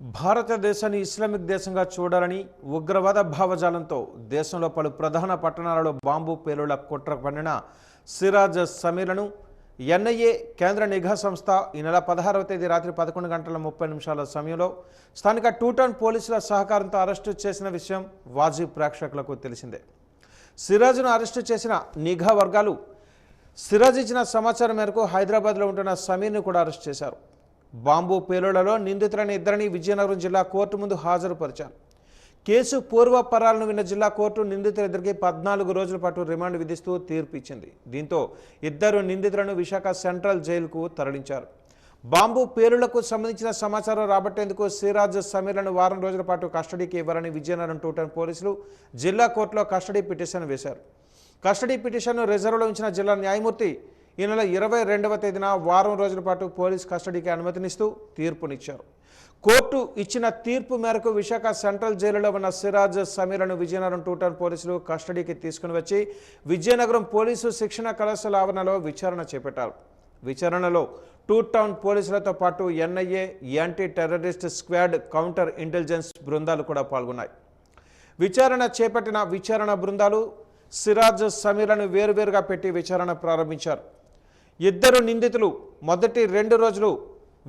భారతదేశాన్ని ఇస్లామిక్ దేశంగా చూడాలని ఉగ్రవాద భావజాలంతో దేశంలో పలు ప్రధాన పట్టణాలలో బాంబు పేలుళ్ళ కుట్ర పన్నిన సిరాజ్ సమీర్లను ఎన్ఐఏ కేంద్ర నిఘా సంస్థ ఈ నెల పదహారవ తేదీ రాత్రి పదకొండు గంటల ముప్పై నిమిషాల సమయంలో స్థానిక టూటౌన్ పోలీసుల సహకారంతో అరెస్టు చేసిన విషయం వాజీ ప్రేక్షకులకు తెలిసిందే. సిరాజ్ను అరెస్టు చేసిన నిఘా వర్గాలు సిరాజ్ ఇచ్చిన సమాచారం మేరకు హైదరాబాద్లో ఉంటున్న సమీర్ను కూడా అరెస్ట్ చేశారు. బాంబు పేలుళ్ళలో నిందితులని ఇద్దరిని విజయనగరం జిల్లా కోర్టు ముందు హాజరుపరిచారు. కేసు పూర్వపరాలను విన్న జిల్లా కోర్టు నిందితులిద్దరికి పద్నాలుగు రోజుల పాటు రిమాండ్ విధిస్తూ తీర్పు ఇచ్చింది దీంతో ఇద్దరు నిందితులను విశాఖ సెంట్రల్ జైలుకు తరలించారు. బాంబు పేలులకు సంబంధించిన సమాచారం రాబట్టేందుకు సిరాజ్ సమీర్లను వారం రోజుల పాటు కస్టడీకి ఇవ్వాలని విజయనగరం టూటన్ పోలీసులు జిల్లా కోర్టులో కస్టడీ పిటిషన్ వేశారు. కస్టడీ పిటిషన్ను రిజర్వ్లో ఉంచిన జిల్లా న్యాయమూర్తి ఈ నెల ఇరవై రెండవ తేదీన వారం రోజుల పాటు పోలీస్ కస్టడీకి అనుమతినిస్తూ తీర్పునిచ్చారు. కోర్టు ఇచ్చిన తీర్పు మేరకు విశాఖ సెంట్రల్ జైలులో ఉన్న సిరాజ్ సమీర్లను విజయనగరం టూటన్ పోలీసులు కస్టడీకి తీసుకుని వచ్చి విజయనగరం పోలీసు శిక్షణ కళాశాల ఆవరణలో విచారణ చేపట్టారు. విచారణలో టూ టౌన్ పోలీసులతో పాటు NIA anti terrorist squad counter intelligence బృందాలు కూడా పాల్గొన్నాయి. విచారణ చేపట్టిన విచారణ బృందాలు సిరాజ్ సమీర్లను వేరువేరుగా పెట్టి విచారణ ప్రారంభించారు. ఇద్దరు నిందితులు మొదటి రెండు రోజులు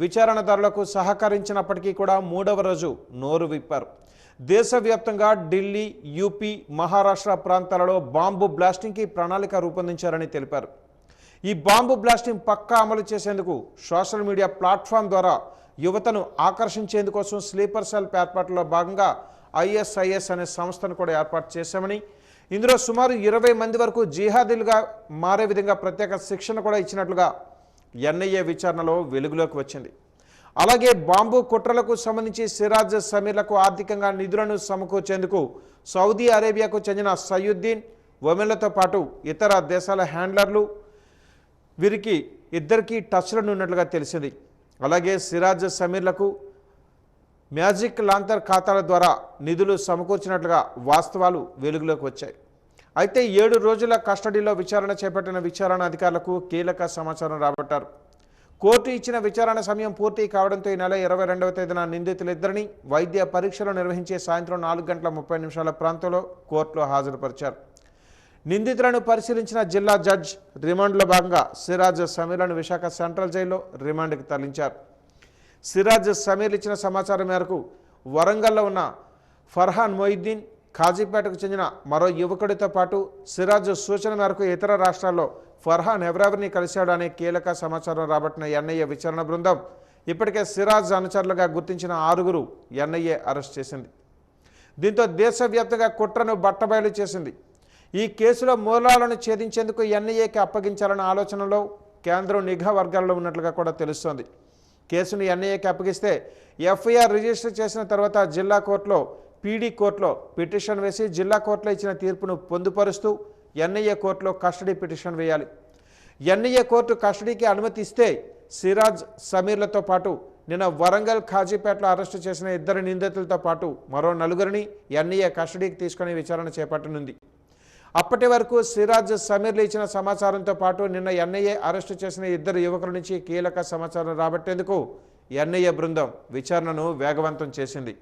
విచారణదారులకు సహకరించినప్పటికీ కూడా మూడవ రోజు నోరు విప్పారు. దేశవ్యాప్తంగా ఢిల్లీ యూపీ మహారాష్ట్ర ప్రాంతాలలో బాంబు బ్లాస్టింగ్కి ప్రణాళిక రూపొందించారని తెలిపారు. ఈ బాంబు బ్లాస్టింగ్ పక్కా అమలు చేసేందుకు సోషల్ మీడియా ప్లాట్ఫామ్ ద్వారా యువతను ఆకర్షించేందుకోసం స్లీపర్ సెల్ ఏర్పాటులో భాగంగా ఐఎస్ఐఎస్ అనే సంస్థను కూడా ఏర్పాటు చేశామని ఇందులో సుమారు ఇరవై మంది వరకు జిహాదీలుగా మారే విధంగా ప్రత్యేక శిక్షణ కూడా ఇచ్చినట్లుగా ఎన్ఐఏ విచారణలో వెలుగులోకి వచ్చింది. అలాగే బాంబు కుట్రలకు సంబంధించి సిరాజ్ సమీర్లకు ఆర్థికంగా నిధులను సమకూర్చేందుకు సౌదీ అరేబియాకు చెందిన సయ్యుద్దీన్ ఒమెన్లతో పాటు ఇతర దేశాల హ్యాండ్లర్లు వీరికి ఇద్దరికీ టచ్లను ఉన్నట్లుగా తెలిసింది. అలాగే సిరాజ్ సమీర్లకు మ్యాజిక్ లాంతర్ ఖాతాల ద్వారా నిధులు సమకూర్చినట్లుగా వాస్తవాలు వెలుగులోకి వచ్చాయి. అయితే ఏడు రోజుల కస్టడీలో విచారణ చేపట్టిన విచారణ అధికారులకు కీలక సమాచారం రాబట్టారు. కోర్టు ఇచ్చిన విచారణ సమయం పూర్తి కావడంతో ఈ నెల ఇరవై రెండవ తేదీన నిందితులిద్దరిని వైద్య పరీక్షలు నిర్వహించే సాయంత్రం నాలుగు గంటల ముప్పై నిమిషాల ప్రాంతంలో కోర్టులో హాజరుపరిచారు. నిందితులను పరిశీలించిన జిల్లా జడ్జ్ రిమాండ్లో భాగంగా సిరాజ్ సమీర్లను విశాఖ సెంట్రల్ జైల్లో రిమాండ్కి తరలించారు. సిరాజ్ సమీర్ ఇచ్చిన సమాచారం మేరకు వరంగల్లో ఉన్న ఫర్హాన్ మొయిద్దీన్ ఖాజీపేటకు చెందిన మరో యువకుడితో పాటు సిరాజ్ సూచన మేరకు ఇతర రాష్ట్రాల్లో ఫర్హాన్ ఎవరెవరిని కలిశాడు అనే కీలక సమాచారం రాబట్టిన ఎన్ఐఏ విచారణ బృందం ఇప్పటికే సిరాజ్ అనుచరులుగా గుర్తించిన ఆరుగురు ఎన్ఐఏ అరెస్ట్ చేసింది. దీంతో దేశవ్యాప్తంగా కుట్రను బట్టబయలు చేసింది. ఈ కేసులో మూలాలను ఛేదించేందుకు ఎన్ఐఏకి అప్పగించాలన్న ఆలోచనలో కేంద్రం నిఘా వర్గాల్లో ఉన్నట్లుగా కూడా తెలుస్తోంది. కేసును ఎన్ఐఏకి అప్పగిస్తే ఎఫ్ఐఆర్ రిజిస్టర్ చేసిన తర్వాత జిల్లా కోర్టులో పీడీ కోర్టులో పిటిషన్ వేసి జిల్లా కోర్టులో ఇచ్చిన తీర్పును పొందుపరుస్తూ ఎన్ఐఏ కోర్టులో కస్టడీ పిటిషన్ వేయాలి. ఎన్ఐఏ కోర్టు కస్టడీకి అనుమతి ఇస్తే సిరాజ్ సమీర్లతో పాటు నిన్న వరంగల్ ఖాజీపేటలో అరెస్టు చేసిన ఇద్దరు నిందితులతో పాటు మరో నలుగురిని ఎన్ఐఏ కస్టడీకి తీసుకుని విచారణ చేపట్టనుంది. అప్పటి వరకు సిరాజ్ సమీర్లు ఇచ్చిన సమాచారంతో పాటు నిన్న ఎన్ఐఏ అరెస్టు చేసిన ఇద్దరు యువకుల నుంచి కీలక సమాచారం రాబట్టేందుకు ఎన్ఐఏ బృందం విచారణను వేగవంతం చేసింది.